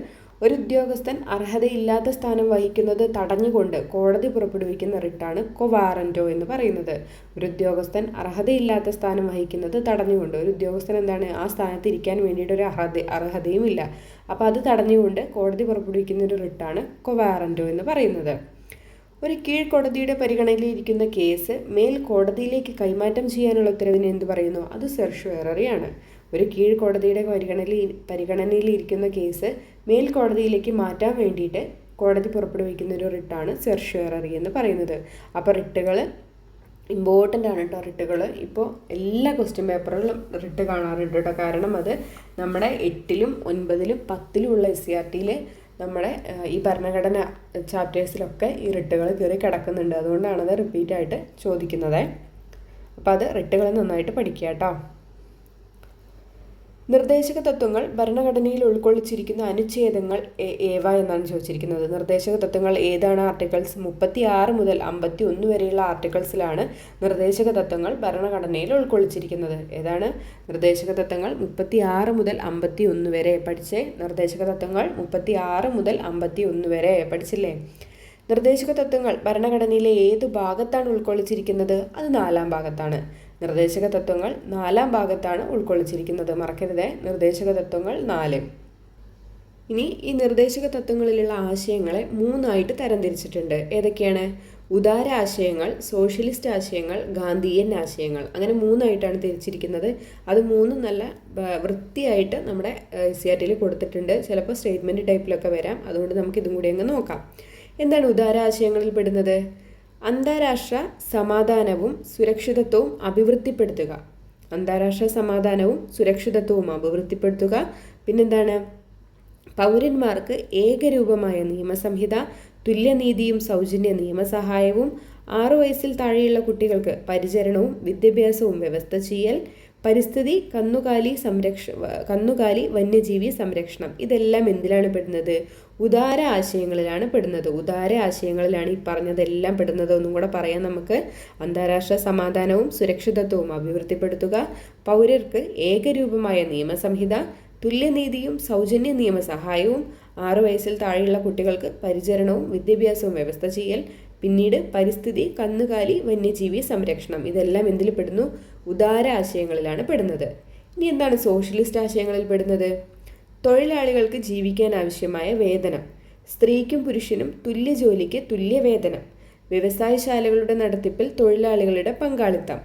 ഒരു ഉദ്യോഗസ്ഥൻ അർഹതയില്ലാത്ത സ്ഥാനം വഹിക്കുന്നത് തടഞ്ഞുകൊണ്ട് കോടതി പുറപ്പെടുവിക്കുന്ന റിട്ടാണ് കൊവാറന്റോ എന്ന് പറയുന്നത്. ഒരു ഉദ്യോഗസ്ഥൻ അർഹതയില്ലാത്ത സ്ഥാനം വഹിക്കുന്നത് തടഞ്ഞുകൊണ്ട് ഒരു ഉദ്യോഗസ്ഥൻ എന്താണ്? ആ സ്ഥാനത്ത് ഇരിക്കാൻ വേണ്ടിയിട്ട് ഒരു അർഹത അർഹതയും ഇല്ല അപ്പോൾ അത് തടഞ്ഞുകൊണ്ട് കോടതി പുറപ്പെടുവിക്കുന്ന ഒരു റിട്ടാണ് കൊവാറന്റോ എന്ന് പറയുന്നത്. ഒരു കീഴ്ക്കോടതിയുടെ പരിഗണനയിലിരിക്കുന്ന കേസ് മേൽ കോടതിയിലേക്ക് കൈമാറ്റം ചെയ്യാനുള്ള ഉത്തരവിനെ എന്ത് പറയുന്നു? അത് സെർഷ്വേററിയാണ് ഒരു കീഴ്ക്കോടതിയുടെ പരിഗണനയിൽ പരിഗണനയിലിരിക്കുന്ന കേസ് മേൽക്കോടതിയിലേക്ക് മാറ്റാൻ വേണ്ടിയിട്ട് കോടതി പുറപ്പെടുവിക്കുന്ന ഒരു റിട്ടാണ് സെർഷ്വററി എന്ന് പറയുന്നത്. അപ്പോൾ റിട്ടുകൾ ഇമ്പോർട്ടന്റ് ആണ് കേട്ടോ റിട്ടുകൾ ഇപ്പോൾ എല്ലാ ക്വസ്റ്റ്യൻ പേപ്പറുകളിലും റിട്ട് കാണാറുണ്ട് കേട്ടോ കാരണം അത് നമ്മുടെ എട്ടിലും ഒൻപതിലും പത്തിലും ഉള്ള എസ് സി ആർ ടിയിൽ നമ്മുടെ ഈ ഭരണഘടന ചാപ്റ്റേഴ്സിലൊക്കെ ഈ റിട്ടുകൾ കയറി കിടക്കുന്നുണ്ട്. അതുകൊണ്ടാണ് അത് റിപ്പീറ്റ് റിപ്പീറ്റായിട്ട് ചോദിക്കുന്നത്. അപ്പോൾ അത് റിട്ടുകൾ നന്നായിട്ട് പഠിക്കുക കേട്ടോ നിർദ്ദേശക തത്വങ്ങൾ ഭരണഘടനയിൽ ഉൾക്കൊള്ളിച്ചിരിക്കുന്ന അനുച്ഛേദങ്ങൾ ഏവ എന്നാണ് ചോദിച്ചിരിക്കുന്നത്. നിർദ്ദേശക തത്വങ്ങൾ ഏതാണ് ആർട്ടിക്കിൾസ് മുപ്പത്തി ആറ് മുതൽ അമ്പത്തി ഒന്ന് വരെയുള്ള ആർട്ടിക്കിൾസിലാണ് നിർദ്ദേശക തത്വങ്ങൾ ഭരണഘടനയിൽ ഉൾക്കൊള്ളിച്ചിരിക്കുന്നത്. ഏതാണ്? നിർദ്ദേശക തത്വങ്ങൾ മുപ്പത്തി ആറ് മുതൽ അമ്പത്തി ഒന്ന് വരെ പഠിച്ചേ. നിർദ്ദേശക തത്വങ്ങൾ മുപ്പത്തി ആറ് മുതൽ അമ്പത്തി ഒന്ന് വരെ പഠിച്ചില്ലേ? നിർദ്ദേശക തത്വങ്ങൾ ഭരണഘടനയിലെ ഏതു ഭാഗത്താണ് ഉൾക്കൊള്ളിച്ചിരിക്കുന്നത്? അത് നാലാം ഭാഗത്താണ്. നിർദ്ദേശക തത്വങ്ങൾ നാലാം ഭാഗത്താണ് ഉൾക്കൊള്ളിച്ചിരിക്കുന്നത്. മറക്കരുത്. നിർദ്ദേശക തത്വങ്ങൾ നാല്. ഇനി ഈ നിർദ്ദേശക തത്വങ്ങളിലുള്ള ആശയങ്ങളെ മൂന്നായിട്ട് തരംതിരിച്ചിട്ടുണ്ട്. ഏതൊക്കെയാണ്? ഉദാര ആശയങ്ങൾ സോഷ്യലിസ്റ്റ് ആശയങ്ങൾ ഗാന്ധിയൻ ആശയങ്ങൾ. അങ്ങനെ മൂന്നായിട്ടാണ് തിരിച്ചിരിക്കുന്നത്. അത് മൂന്നും നല്ല വൃത്തിയായിട്ട് നമ്മുടെ സി ആർ ടിയിൽ കൊടുത്തിട്ടുണ്ട്. ചിലപ്പോൾ സ്റ്റേറ്റ്മെന്റ് ടൈപ്പിലൊക്കെ വരാം. അതുകൊണ്ട് നമുക്ക് ഇതും കൂടി അങ്ങ് നോക്കാം. എന്താണ് ഉദാര ആശയങ്ങളിൽ പെടുന്നത്? അന്താരാഷ്ട്ര സമാധാനവും സുരക്ഷിതത്വവും അഭിവൃദ്ധിപ്പെടുത്തുക. അന്താരാഷ്ട്ര സമാധാനവും സുരക്ഷിതത്വവും അഭിവൃദ്ധിപ്പെടുത്തുക. പിന്നെന്താണ്? പൗരന്മാർക്ക് ഏകരൂപമായ നിയമസംഹിത തുല്യനീതിയും സൗജന്യ നിയമസഹായവും ആറു വയസ്സിൽ താഴെയുള്ള കുട്ടികൾക്ക് പരിചരണവും വിദ്യാഭ്യാസവും വ്യവസ്ഥ ചെയ്യൽ പരിസ്ഥിതി കന്നുകാലി സംരക്ഷ കന്നുകാലി വന്യജീവി സംരക്ഷണം. ഇതെല്ലാം എന്തിലാണ് പെടുന്നത്? ഉദാര ആശയങ്ങളിലാണ് പെടുന്നത്. ഉദാര ആശയങ്ങളിലാണ് ഈ പറഞ്ഞതെല്ലാം പെടുന്നത് ഒന്നും കൂടെ പറയാം നമുക്ക് അന്താരാഷ്ട്ര സമാധാനവും സുരക്ഷിതത്വവും അഭിവൃദ്ധിപ്പെടുത്തുക. പൗരർക്ക് ഏകരൂപമായ നിയമസംഹിത തുല്യനീതിയും സൗജന്യ നിയമസഹായവും ആറു വയസ്സിൽ താഴെയുള്ള കുട്ടികൾക്ക് പരിചരണവും വിദ്യാഭ്യാസവും വ്യവസ്ഥ ചെയ്യൽ പിന്നീട് പരിസ്ഥിതി കന്നുകാലി വന്യജീവി സംരക്ഷണം. ഇതെല്ലാം എന്തിൽ പെടുന്നു? ഉദാര ആശയങ്ങളിലാണ് പെടുന്നത്. ഇനി എന്താണ് സോഷ്യലിസ്റ്റ് ആശയങ്ങളിൽ പെടുന്നത്? തൊഴിലാളികൾക്ക് ജീവിക്കാൻ ആവശ്യമായ വേതനം സ്ത്രീക്കും പുരുഷനും തുല്യ ജോലിക്ക് തുല്യ വേതനം വ്യവസായശാലകളുടെ നടത്തിപ്പിൽ തൊഴിലാളികളുടെ പങ്കാളിത്തം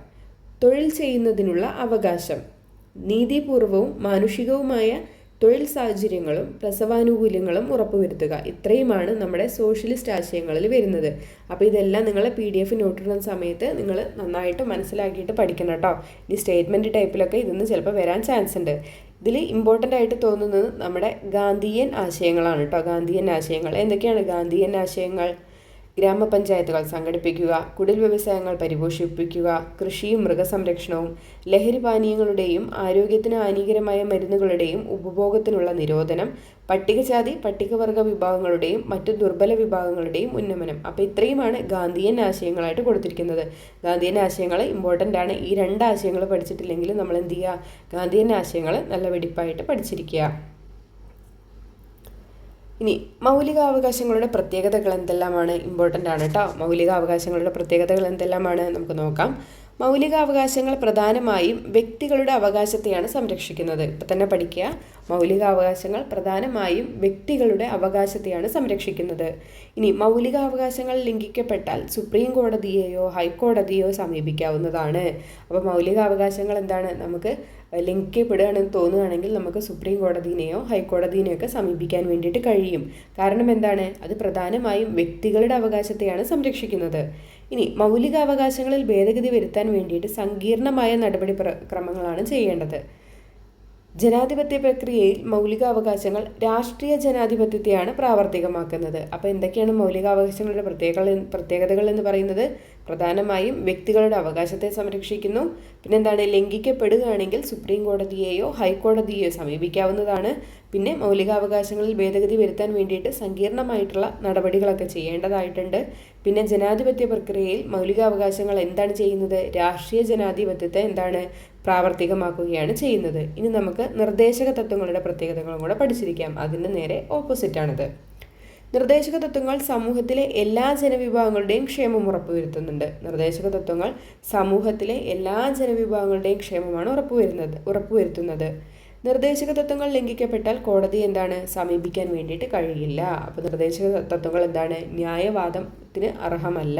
തൊഴിൽ ചെയ്യുന്നതിനുള്ള അവകാശം നീതിപൂർവവും മാനുഷികവുമായ തൊഴിൽ സാഹചര്യങ്ങളും പ്രസവാനുകൂല്യങ്ങളും ഉറപ്പുവരുത്തുക. ഇത്രയുമാണ് നമ്മുടെ സോഷ്യലിസ്റ്റ് ആശയങ്ങളിൽ വരുന്നത്. അപ്പോൾ ഇതെല്ലാം നിങ്ങൾ പി ഡി എഫ് നോട്ടിടുന്ന സമയത്ത് നിങ്ങൾ നന്നായിട്ട് മനസ്സിലാക്കിയിട്ട് പഠിക്കണം കേട്ടോ. ഇനി സ്റ്റേറ്റ്മെന്റ് ടൈപ്പിലൊക്കെ ഇതൊന്ന് ചിലപ്പോൾ വരാൻ ചാൻസ് ഉണ്ട്. ഇതിൽ ഇമ്പോർട്ടന്റ് ആയിട്ട് തോന്നുന്നത് നമ്മുടെ ഗാന്ധിയൻ ആശയങ്ങളാണ് കേട്ടോ. ഗാന്ധിയൻ ആശയങ്ങൾ. എന്തൊക്കെയാണ് ഗാന്ധിയൻ ആശയങ്ങൾ? ഗ്രാമപഞ്ചായത്തുകൾ സംഘടിപ്പിക്കുക കുടിൽ വ്യവസായങ്ങൾ പരിപോഷിപ്പിക്കുക കൃഷിയും മൃഗസംരക്ഷണവും ലഹരി പാനീയങ്ങളുടെയും ആരോഗ്യത്തിന് ഹാനികരമായ മരുന്നുകളുടെയും ഉപഭോഗത്തിനുള്ള നിരോധനം പട്ടികജാതി പട്ടികവർഗ വിഭാഗങ്ങളുടെയും മറ്റു ദുർബല വിഭാഗങ്ങളുടെയും ഉന്നമനം. അപ്പോൾ ഇത്രയുമാണ് ഗാന്ധിയൻ ആശയങ്ങളായിട്ട് കൊടുത്തിരിക്കുന്നത്. ഗാന്ധിയൻ ആശയങ്ങൾ ഇമ്പോർട്ടന്റ് ആണ്. ഈ രണ്ട് ആശയങ്ങൾ പഠിച്ചിട്ടില്ലെങ്കിൽ നമ്മൾ എന്ത് ചെയ്യുക? ഗാന്ധിയൻ ആശയങ്ങൾ നല്ല വെടിപ്പായിട്ട് പഠിച്ചിരിക്കുക. ഇനി മൗലികാവകാശങ്ങളുടെ പ്രത്യേകതകൾ എന്തെല്ലാമാണ്? ഇമ്പോർട്ടന്റ് ആണ് കേട്ടോ മൗലികാവകാശങ്ങളുടെ പ്രത്യേകതകൾ എന്തെല്ലാമാണ്? നമുക്ക് നോക്കാം. മൗലികാവകാശങ്ങൾ പ്രധാനമായും വ്യക്തികളുടെ അവകാശത്തെയാണ് സംരക്ഷിക്കുന്നത്. ഇപ്പം തന്നെ പഠിക്കുക. മൗലികാവകാശങ്ങൾ പ്രധാനമായും വ്യക്തികളുടെ അവകാശത്തെയാണ് സംരക്ഷിക്കുന്നത്. ഇനി മൗലികാവകാശങ്ങൾ ലംഘിക്കപ്പെട്ടാൽ സുപ്രീം കോടതിയെയോ ഹൈക്കോടതിയോ സമീപിക്കാവുന്നതാണ്. അപ്പോൾ മൗലികാവകാശങ്ങൾ എന്താണ്? നമുക്ക് ലംഘിക്കപ്പെടുകയാണെന്ന് തോന്നുകയാണെങ്കിൽ നമുക്ക് സുപ്രീം കോടതിനെയോ ഹൈക്കോടതിനെയോ ഒക്കെ സമീപിക്കാൻ വേണ്ടിയിട്ട് കഴിയും. കാരണം എന്താണ്? അത് പ്രധാനമായും വ്യക്തികളുടെ അവകാശത്തെയാണ് സംരക്ഷിക്കുന്നത്. ഇനി മൗലികാവകാശങ്ങളിൽ ഭേദഗതി വരുത്താൻ വേണ്ടിയിട്ട് സങ്കീർണമായ നടപടി ക്രമങ്ങളാണ് ചെയ്യേണ്ടത്. ജനാധിപത്യ പ്രക്രിയയിൽ മൗലികാവകാശങ്ങൾ രാഷ്ട്രീയ ജനാധിപത്യത്തെയാണ് പ്രാവർത്തികമാക്കുന്നത്. അപ്പോൾ എന്തൊക്കെയാണ് മൗലികാവകാശങ്ങളുടെ പ്രത്യേക പ്രത്യേകതകൾ എന്ന് പറയുന്നത്? പ്രധാനമായും വ്യക്തികളുടെ അവകാശത്തെ സംരക്ഷിക്കുന്നു. പിന്നെന്താണ് ലംഘിക്കപ്പെടുകയാണെങ്കിൽ സുപ്രീം കോടതിയെയോ ഹൈക്കോടതിയെയോ സമീപിക്കാവുന്നതാണ്. പിന്നെ മൗലികാവകാശങ്ങളിൽ ഭേദഗതി വരുത്താൻ വേണ്ടിയിട്ട് സങ്കീർണമായിട്ടുള്ള നടപടികളൊക്കെ ചെയ്യേണ്ടതായിട്ടുണ്ട്. പിന്നെ ജനാധിപത്യ പ്രക്രിയയിൽ മൗലികാവകാശങ്ങൾ എന്താണ് ചെയ്യുന്നത്? രാഷ്ട്രീയ ജനാധിപത്യത്തെ എന്താണ് പ്രാവർത്തികമാക്കുകയാണ് ചെയ്യുന്നത്. ഇനി നമുക്ക് നിർദ്ദേശക തത്വങ്ങളുടെ പ്രത്യേകതകളും കൂടെ പഠിച്ചിരിക്കാം. അതിന് നേരെ ഓപ്പോസിറ്റാണിത്. നിർദ്ദേശക തത്വങ്ങൾ സമൂഹത്തിലെ എല്ലാ ജനവിഭാഗങ്ങളുടെയും ക്ഷേമം ഉറപ്പുവരുത്തുന്നുണ്ട്. നിർദ്ദേശക തത്വങ്ങൾ സമൂഹത്തിലെ എല്ലാ ജനവിഭാഗങ്ങളുടെയും ക്ഷേമമാണ് ഉറപ്പുവരുന്നത് ഉറപ്പുവരുത്തുന്നത്. നിർദ്ദേശക തത്വങ്ങൾ ലംഘിക്കപ്പെട്ടാൽ കോടതി എന്താണ്? സമീപിക്കാൻ വേണ്ടിയിട്ട് കഴിയില്ല. അപ്പോൾ നിർദ്ദേശക തത്വങ്ങൾ എന്താണ്? ന്യായവാദത്തിന് അർഹമല്ല.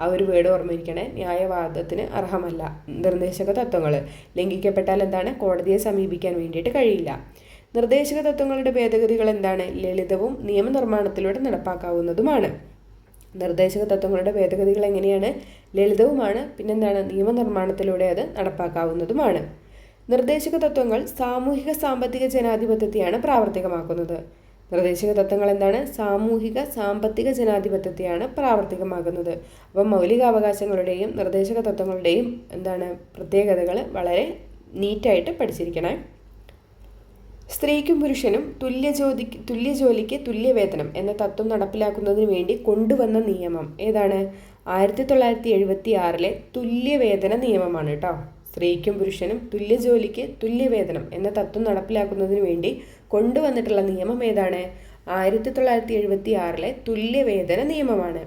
ആ ഒരു വേർഡ് ഓർമ്മയിരിക്കണേ ന്യായവാദത്തിന് അർഹമല്ല. നിർദ്ദേശക തത്വങ്ങൾ ലംഘിക്കപ്പെട്ടാൽ എന്താണ്? കോടതിയെ സമീപിക്കാൻ വേണ്ടിയിട്ട് കഴിയില്ല. നിർദ്ദേശക തത്വങ്ങളുടെ ഭേദഗതികൾ എന്താണ്? ലളിതവും നിയമനിർമ്മാണത്തിലൂടെ നടപ്പാക്കാവുന്നതുമാണ്. നിർദ്ദേശക തത്വങ്ങളുടെ ഭേദഗതികൾ എങ്ങനെയാണ്? ലളിതവുമാണ്. പിന്നെന്താണ്? നിയമനിർമ്മാണത്തിലൂടെ അത് നടപ്പാക്കാവുന്നതുമാണ്. നിർദ്ദേശക തത്വങ്ങൾ സാമൂഹിക സാമ്പത്തിക ജനാധിപത്യത്തെയാണ് പ്രാവർത്തികമാക്കുന്നത്. നിർദ്ദേശക തത്വങ്ങൾ എന്താണ്? സാമൂഹിക സാമ്പത്തിക ജനാധിപത്യത്തെയാണ് പ്രാവർത്തികമാകുന്നത് അപ്പം മൗലികാവകാശങ്ങളുടെയും നിർദ്ദേശക തത്വങ്ങളുടെയും എന്താണ് പ്രത്യേകതകൾ വളരെ നീറ്റായിട്ട് പഠിച്ചിരിക്കണേ. സ്ത്രീക്കും പുരുഷനും തുല്യ ജോലി തുല്യ ജോലിക്ക് തുല്യവേതനം എന്ന തത്വം നടപ്പിലാക്കുന്നതിന് വേണ്ടി കൊണ്ടുവന്ന നിയമം. ഏതാണ്? ആയിരത്തി തൊള്ളായിരത്തി എഴുപത്തി ആറിലെ തുല്യവേതന നിയമമാണ് കേട്ടോ. സ്ത്രീക്കും പുരുഷനും തുല്യ ജോലിക്ക് തുല്യവേതനം എന്ന തത്വം നടപ്പിലാക്കുന്നതിന് വേണ്ടി കൊണ്ടുവന്നിട്ടുള്ള നിയമം ഏതാണ്? ആയിരത്തി തൊള്ളായിരത്തി എഴുപത്തി ആറിലെ തുല്യവേതന നിയമമാണ്.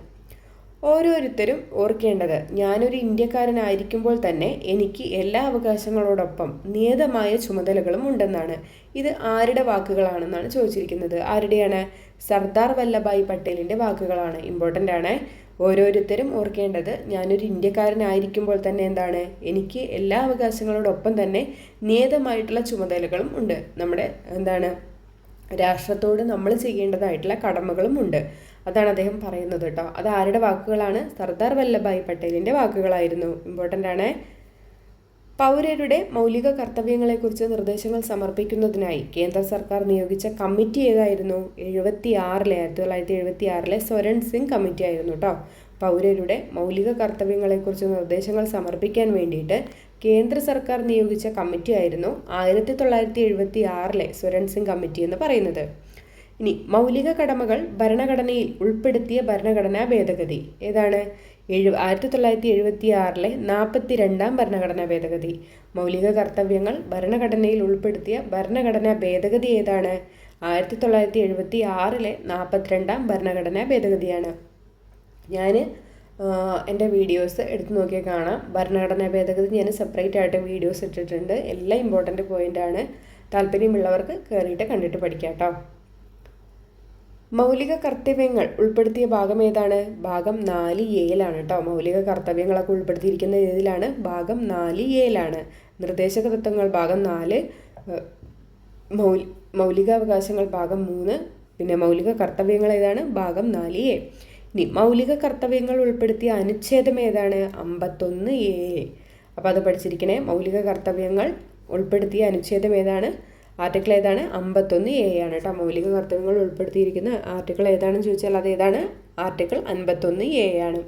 ഓരോരുത്തരും ഓർക്കേണ്ടത് ഞാനൊരു ഇന്ത്യക്കാരനായിരിക്കുമ്പോൾ തന്നെ എനിക്ക് എല്ലാ അവകാശങ്ങളോടൊപ്പം നിയതമായ ചുമതലകളും ഉണ്ടെന്നാണ്. ഇത് ആരുടെ വാക്കുകളാണെന്നാണ് ചോദിച്ചിരിക്കുന്നത്. ആരുടെയാണ്? സർദാർ വല്ലഭായ് പട്ടേലിന്റെ വാക്കുകളാണ്. ഇമ്പോർട്ടന്റ് ആണ്. ഓരോരുത്തരും ഓർക്കേണ്ടത് ഞാനൊരു ഇന്ത്യക്കാരനായിരിക്കുമ്പോൾ തന്നെ എന്താണ്? എനിക്ക് എല്ലാ അവകാശങ്ങളോടൊപ്പം തന്നെ നിയതമായിട്ടുള്ള ചുമതലകളും ഉണ്ട്. നമ്മുടെ എന്താണ്? രാഷ്ട്രത്തോട് നമ്മൾ ചെയ്യേണ്ടതായിട്ടുള്ള കടമകളും ഉണ്ട്. അതാണ് അദ്ദേഹം പറയുന്നത് കേട്ടോ. അത് ആരുടെ വാക്കുകളാണ്? സർദാർ വല്ലഭായ് പട്ടേലിന്റെ വാക്കുകളായിരുന്നു. ഇമ്പോർട്ടന്റ് ആണ്. പൗരരുടെ മൗലിക കർത്തവ്യങ്ങളെക്കുറിച്ച് നിർദ്ദേശങ്ങൾ സമർപ്പിക്കുന്നതിനായി കേന്ദ്ര സർക്കാർ നിയോഗിച്ച കമ്മിറ്റി ഏതായിരുന്നു? എഴുപത്തി ആറിലെ ആയിരത്തി തൊള്ളായിരത്തി എഴുപത്തി ആറിലെ സ്വരൺ സിംഗ് കമ്മിറ്റി ആയിരുന്നു കേട്ടോ. പൗരരുടെ മൗലിക കർത്തവ്യങ്ങളെക്കുറിച്ച് നിർദ്ദേശങ്ങൾ സമർപ്പിക്കാൻ വേണ്ടിയിട്ട് കേന്ദ്ര സർക്കാർ നിയോഗിച്ച കമ്മിറ്റി ആയിരുന്നു ആയിരത്തി തൊള്ളായിരത്തി എഴുപത്തി ആറിലെ സ്വരൺ സിംഗ് കമ്മിറ്റി എന്ന് പറയുന്നത്. ഇനി മൗലിക കടമകൾ ഭരണഘടനയിൽ ഉൾപ്പെടുത്തിയ ഭരണഘടനാ ഭേദഗതി. ഏതാണ്? എഴു ആയിരത്തി തൊള്ളായിരത്തി എഴുപത്തി ആറിലെ നാൽപ്പത്തി രണ്ടാം ഭരണഘടനാ ഭേദഗതി. മൗലിക കർത്തവ്യങ്ങൾ ഭരണഘടനയിൽ ഉൾപ്പെടുത്തിയ ഭരണഘടനാ ഭേദഗതി ഏതാണ്? ആയിരത്തി തൊള്ളായിരത്തി എഴുപത്തി ആറിലെ നാൽപ്പത്തിരണ്ടാം ഭരണഘടനാ ഭേദഗതിയാണ്. ഞാൻ എന്റെ വീഡിയോസ് എടുത്തു നോക്കിയാൽ കാണാം. ഭരണഘടനാ ഭേദഗതി ഞാൻ സെപ്പറേറ്റ് ആയിട്ട് വീഡിയോസ് ഇട്ടിട്ടുണ്ട്. എല്ലാം ഇമ്പോർട്ടന്റ് പോയിന്റാണ് താല്പര്യമുള്ളവർക്ക് കയറിയിട്ട് കണ്ടിട്ട് പഠിക്കാം കേട്ടോ മൗലിക കർത്തവ്യങ്ങൾ ഉൾപ്പെടുത്തിയ ഭാഗം ഏതാണ്? ഭാഗം നാല് എയിലാണ് കേട്ടോ മൗലിക കർത്തവ്യങ്ങളൊക്കെ ഉൾപ്പെടുത്തിയിരിക്കുന്ന ഏതിലാണ്? ഭാഗം നാല് എയിലാണ് നിർദ്ദേശക തത്വങ്ങൾ ഭാഗം നാല് മൗലി മൗലികാവകാശങ്ങൾ ഭാഗം മൂന്ന് പിന്നെ മൗലിക കർത്തവ്യങ്ങൾ ഏതാണ്? ഭാഗം നാല് എ ഇനി മൗലിക കർത്തവ്യങ്ങൾ ഉൾപ്പെടുത്തിയ അനുച്ഛേദം ഏതാണ്? അമ്പത്തൊന്ന് എ അപ്പോൾ അത് പഠിച്ചിരിക്കണേ. മൗലിക കർത്തവ്യങ്ങൾ ഉൾപ്പെടുത്തിയ അനുച്ഛേദം ഏതാണ്? ആർട്ടിക്കിൾ ഏതാണ്? അമ്പത്തൊന്ന് എ ആണ് കേട്ടോ. മൗലിക കർത്തവ്യങ്ങൾ ഉൾപ്പെടുത്തിയിരിക്കുന്ന ആർട്ടിക്കിൾ ഏതാണെന്ന് ചോദിച്ചാൽ അത് ഏതാണ്? ആർട്ടിക്കിൾ അൻപത്തൊന്ന് എ ആണ്.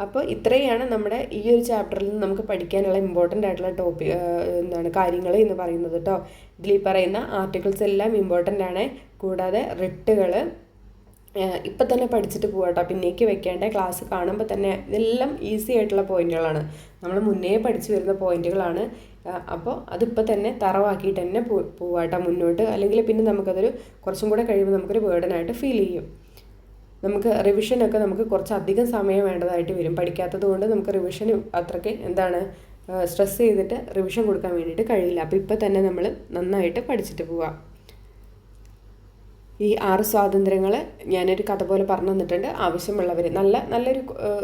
അപ്പോൾ ഇത്രയാണ് നമ്മുടെ ഈ ഒരു ചാപ്റ്ററിൽ നിന്ന് നമുക്ക് പഠിക്കാനുള്ള ഇമ്പോർട്ടന്റ് ആയിട്ടുള്ള ടോപ്പിക് എന്താണ് കാര്യങ്ങൾ എന്ന് പറയുന്നത് കേട്ടോ. ഇതിൽ ഈ പറയുന്ന ആർട്ടിക്കിൾസ് എല്ലാം ഇമ്പോർട്ടന്റ് ആണ്. കൂടാതെ റിട്ടുകൾ ഇപ്പം തന്നെ പഠിച്ചിട്ട് പോകട്ടോ പിന്നേക്ക് വെക്കേണ്ട ക്ലാസ് കാണുമ്പോൾ തന്നെ ഇതെല്ലാം ഈസി ആയിട്ടുള്ള പോയിന്റുകളാണ് നമ്മൾ മുന്നേ പഠിച്ചു വരുന്ന പോയിന്റുകളാണ് അപ്പോൾ അതിപ്പോൾ തന്നെ തറവാക്കിയിട്ട് തന്നെ പോവാട്ടോ മുന്നോട്ട്. അല്ലെങ്കിൽ പിന്നെ നമുക്കതൊരു കുറച്ചും കൂടെ കഴിയുമ്പോൾ നമുക്കൊരു ബേർഡനായിട്ട് ഫീൽ ചെയ്യും. നമുക്ക് റിവിഷനൊക്കെ നമുക്ക് കുറച്ചധികം സമയം വേണ്ടതായിട്ട് വരും. പഠിക്കാത്തത് കൊണ്ട് നമുക്ക് റിവിഷന് അത്രയ്ക്ക് എന്താണ് സ്ട്രെസ് ചെയ്തിട്ട് റിവിഷൻ കൊടുക്കാൻ വേണ്ടിയിട്ട് കഴിയില്ല. അപ്പോൾ ഇപ്പോൾ തന്നെ നമ്മൾ നന്നായിട്ട് പഠിച്ചിട്ട് പോവാം. ഈ ആറ് സ്വാതന്ത്ര്യങ്ങൾ ഞാനൊരു കഥ പോലെ പറഞ്ഞു തന്നിട്ടുണ്ട്. ആവശ്യമുള്ളവർ നല്ല നല്ലൊരു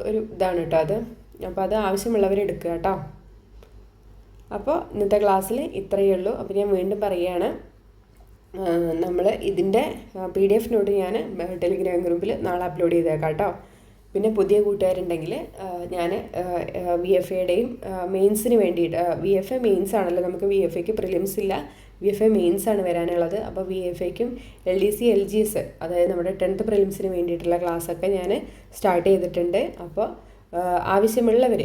ഒരു ഇതാണ് കേട്ടോ അത്. അപ്പോൾ അത് ആവശ്യമുള്ളവർ എടുക്കുക കേട്ടോ. അപ്പോൾ ഇന്നത്തെ ക്ലാസ്സിൽ ഇത്രയേ ഉള്ളൂ. അപ്പോൾ ഞാൻ വീണ്ടും പറയുകയാണ്. നമ്മൾ ഇതിന്റെ പി ഡി എഫ് നോട്ട് ഞാൻ ടെലിഗ്രാം ഗ്രൂപ്പിൽ നാളെ അപ്ലോഡ് ചെയ്തേക്കാം കേട്ടോ. പിന്നെ പുതിയ കൂട്ടുകാരുണ്ടെങ്കിൽ ഞാൻ വി എഫ് എയുടെയും മെയിൻസിന് വേണ്ടിയിട്ട് വി എഫ് എ മെയിൻസ് ആണല്ലോ. നമുക്ക് വി എഫ് എക്ക് പ്രിലിംസ് ഇല്ല. വി എഫ് എ മെയിൻസ് ആണ് വരാനുള്ളത്. അപ്പോൾ V F എക്കും L D C L G S അതായത് നമ്മുടെ ടെൻത്ത് പ്രിലിംസിന് വേണ്ടിയിട്ടുള്ള ക്ലാസ്സൊക്കെ ഞാൻ സ്റ്റാർട്ട് ചെയ്തിട്ടുണ്ട്. അപ്പോൾ ആവശ്യമുള്ളവർ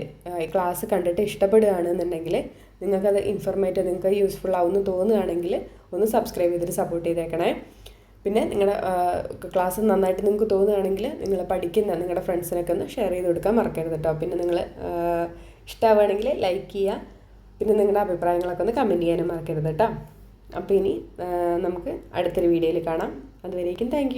ക്ലാസ് കണ്ടിട്ട് ഇഷ്ടപ്പെടുകയാണെന്നുണ്ടെങ്കിൽ നിങ്ങൾക്കത് ഇൻഫർമേറ്റീവ് നിങ്ങൾക്ക് യൂസ്ഫുൾ ആവുമെന്ന് തോന്നുകയാണെങ്കിൽ ഒന്ന് സബ്സ്ക്രൈബ് ചെയ്തിട്ട് സപ്പോർട്ട് ചെയ്തേക്കണേ. പിന്നെ നിങ്ങളുടെ ക്ലാസ് നന്നായിട്ട് നിങ്ങൾക്ക് തോന്നുകയാണെങ്കിൽ നിങ്ങൾ പഠിക്കുന്ന നിങ്ങളുടെ ഫ്രണ്ട്സിനൊക്കെ ഒന്ന് ഷെയർ ചെയ്ത് കൊടുക്കാൻ മറക്കരുത് കേട്ടോ പിന്നെ നിങ്ങൾ ഇഷ്ടമാവുകയാണെങ്കിൽ ലൈക്ക് ചെയ്യുക. പിന്നെ നിങ്ങളുടെ അഭിപ്രായങ്ങളൊക്കെ ഒന്ന് കമന്റ് ചെയ്യാനും മറക്കരുത് കേട്ടോ അപ്പോൾ ഇനി നമുക്ക് അടുത്തൊരു വീഡിയോയിൽ കാണാം. അതുവരേക്കും താങ്ക്